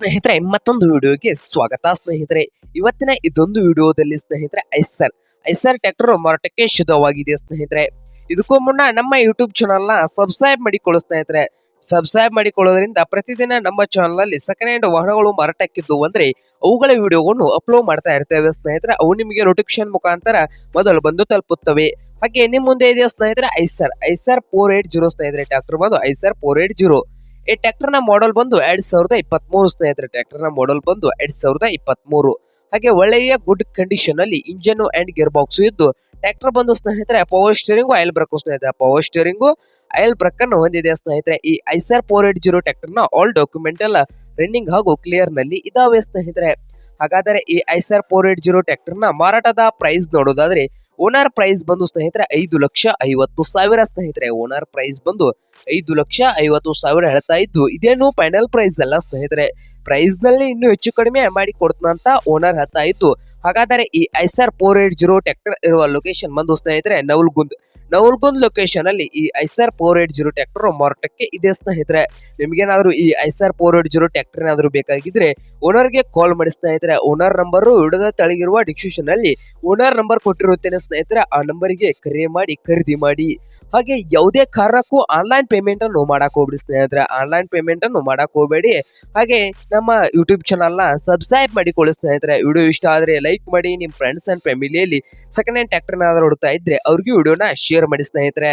ಸ್ನೇಹಿತರೆ, ಮತ್ತೊಂದು ವಿಡಿಯೋಗೆ ಸ್ವಾಗತ. ಸ್ನೇಹಿತರೆ, ಇವತ್ತಿನ ಇದೊಂದು ವಿಡಿಯೋದಲ್ಲಿ ಸ್ನೇಹಿತರೆ, ಐಸರ್. ಐಸರ್ ಟ್ರ್ಯಾಕ್ಟರ್ ಮಾರಾಟಕ್ಕೆ ಶುದ್ಧವಾಗಿದೆ ಸ್ನೇಹಿತರೆ. ಇದಕ್ಕೂ ಮುನ್ನ ನಮ್ಮ ಯೂಟ್ಯೂಬ್ ಚಾನಲ್ನ ಸಬ್ಸ್ಕ್ರೈಬ್ ಮಾಡಿಕೊಳ್ಳೋ ಸ್ನೇಹಿತರೆ. ಸಬ್ಸ್ಕ್ರೈಬ್ ಮಾಡಿಕೊಳ್ಳೋದ್ರಿಂದ ಪ್ರತಿದಿನ ನಮ್ಮ ಚಾನಲಲ್ಲಿ ಸೆಕೆಂಡ್ ಹ್ಯಾಂಡ್ ವಾಹನಗಳು ಮಾರಾಟಕ್ಕಿದ್ದು ಅಂದ್ರೆ ಅವುಗಳ ವಿಡಿಯೋವನ್ನು ಅಪ್ಲೋಡ್ ಮಾಡ್ತಾ ಇರ್ತೇವೆ ಸ್ನೇಹಿತರೆ. ಅವು ನಿಮಗೆ ನೋಟಿಫಿಕೇಶನ್ ಮುಖಾಂತರ ಮೊದಲು ಬಂದು ತಲುಪುತ್ತವೆ. ಹಾಗೆ ನಿಮ್ಮ ಮುಂದೆ ಇದೆ ಸ್ನೇಹಿತರೆ? Eicher. Eicher four eight zero ಸ್ನೇಹಿತರೆ. ಟ್ರ್ಯಾಕ್ಟರ್ ಬಂದು ಐಸರ್ ಫೋರ್ ಏಟ್ ಜೀರೋ ಈ ಟ್ಯಾಕ್ಟರ್ನ ಮಾಡೆಲ್ ಬಂದು ಎರಡ್ ಸಾವಿರದ ಇಪ್ಪತ್ತ್ ಮೂರು ಸ್ನೇಹಿತರೆ ಟ್ಯಾಕ್ಟರ್ನ ನ ಮಾಡೆಲ್ ಬಂದು ಎರಡ್ ಸಾವಿರದ ಇಪ್ಪತ್ತ್ ಮೂರು ಹಾಗೆ ಒಳ್ಳೆಯ ಗುಡ್ ಕಂಡೀಷನ್ ಅಲ್ಲಿ ಇಂಜನ್ ಅಂಡ್ ಗೇರ್ ಬಾಕ್ಸ್ ಇದ್ದು ಟ್ಯಾಕ್ಟರ್ ಬಂದು ಸ್ನೇಹಿತರೆ ಪವರ್ ಸ್ಟೇರಿಂಗು ಆಯಿಲ್ ಬ್ರೇಕ್ ಸ್ನೇಹಿತರೆ. ಪವರ್ ಸ್ಟೇರಿಂಗು ಆಯಿಲ್ ಬ್ರೇಕ್ ಅನ್ನು ಹೊಂದಿದೆ ಸ್ನೇಹಿತರೆ. ಈ ಐಸರ್ ಫೋರ್ ಏಟ್ ಜೀರೋ ಟ್ಯಾಕ್ಟರ್ನ ಆಲ್ ಡಾಕ್ಯುಮೆಂಟ್ ಎಲ್ಲ ರನ್ನಿಂಗ್ ಹಾಗೂ ಕ್ಲಿಯರ್ನಲ್ಲಿ ಇದಾವೆ ಸ್ನೇಹಿತರೆ. ಹಾಗಾದರೆ ಈ ಐಸರ್ ಫೋರ್ ಏಟ್ ಜೀರೋ ಟ್ರ್ಯಾಕ್ಟರ್ನ ಮಾರಾಟದ ಪ್ರೈಸ್ ನೋಡೋದಾದ್ರೆ ಓನರ್ ಪ್ರೈಸ್ ಬಂದು ಸ್ನೇಹಿತರೆ ಐದು ಲಕ್ಷ ಐವತ್ತು ಸಾವಿರ ಸ್ನೇಹಿತರೆ. ಓನರ್ ಪ್ರೈಸ್ ಬಂದು ಐದು ಲಕ್ಷ ಐವತ್ತು ಸಾವಿರ ಹೇಳ್ತಾ ಇದ್ದು, ಇದೇನು ಫೈನಲ್ ಪ್ರೈಸ್ ಅಲ್ಲ ಸ್ನೇಹಿತರೆ. ಪ್ರೈಸ್ನಲ್ಲಿ ಇನ್ನು ಹೆಚ್ಚು ಕಡಿಮೆ ಮಾಡಿ ಕೊಡ್ತಂತ ಓನರ್ ಹೇಳ್ತಾ ಇದ್ದು. ಹಾಗಾದರೆ ಈ Eicher four eight zero tractor ಇರುವ ಲೊಕೇಶನ್ ಬಂದು ಸ್ನೇಹಿತರೆ, ನವಲ್ಗುಂದ್ ನವಲ್ಗುಂದ್ ಲೊಕೇಶನ್ ಅಲ್ಲಿ ಈ Eicher four eight zero tractor ಮಾರಾಟಕ್ಕೆ ಇದೆ ಸ್ನೇಹಿತರೆ. ನಿಮ್ಗೇನಾದ್ರೂ ಈ Eicher four eight zero tractor ಏನಾದ್ರು ಬೇಕಾಗಿದ್ರೆ ಓನರ್ಗೆ ಕಾಲ್ ಮಾಡಿ ಸ್ನೇಹಿತರೆ. ಓನರ್ ನಂಬರ್ ವಿಡದ ತಳಗಿರುವ ಡಿಸ್ಕ್ರಿಪ್ಷನ್ ಅಲ್ಲಿ ಓನರ್ ನಂಬರ್ ಕೊಟ್ಟಿರುತ್ತೇನೆ ಸ್ನೇಹಿತರೆ. ಆ ನಂಬರ್ಗೆ ಕರೆ ಮಾಡಿ ಖರೀದಿ ಮಾಡಿ. ಹಾಗೆ ಯಾವುದೇ ಕಾರಣಕ್ಕೂ ಆನ್ಲೈನ್ ಪೇಮೆಂಟ್ ಅನ್ನು ಮಾಡಕ್ ಹೋಗ್ಬಿಡಿ ಸ್ನೇಹಿತರೆ. ಆನ್ಲೈನ್ ಪೇಮೆಂಟ್ ಅನ್ನು ಮಾಡಕ್ ಹೋಗಬೇಡಿ. ಹಾಗೆ ನಮ್ಮ ಯೂಟ್ಯೂಬ್ ಚಾನಲ್ನ ಸಬ್ಸ್ಕ್ರೈಬ್ ಮಾಡಿಕೊಳ್ಳಿ ಸ್ನೇಹಿತರೆ. ವಿಡಿಯೋ ಇಷ್ಟ ಆದ್ರೆ ಲೈಕ್ ಮಾಡಿ ನಿಮ್ಮ ಫ್ರೆಂಡ್ಸ್ ಅಂಡ್ ಫ್ಯಾಮಿಲಿಯಲ್ಲಿ ಸೆಕೆಂಡ್ ಹ್ಯಾಂಡ್ ಟ್ರ್ಯಾಕ್ಟರ್ ಏನಾದ್ರು ಹುಡುಕ್ತಾ ಇದ್ರೆ ಅವ್ರಿಗೂ ವಿಡಿಯೋನ ಶೇರ್ ಮಾಡಿ ಸ್ನೇಹಿತರೆ.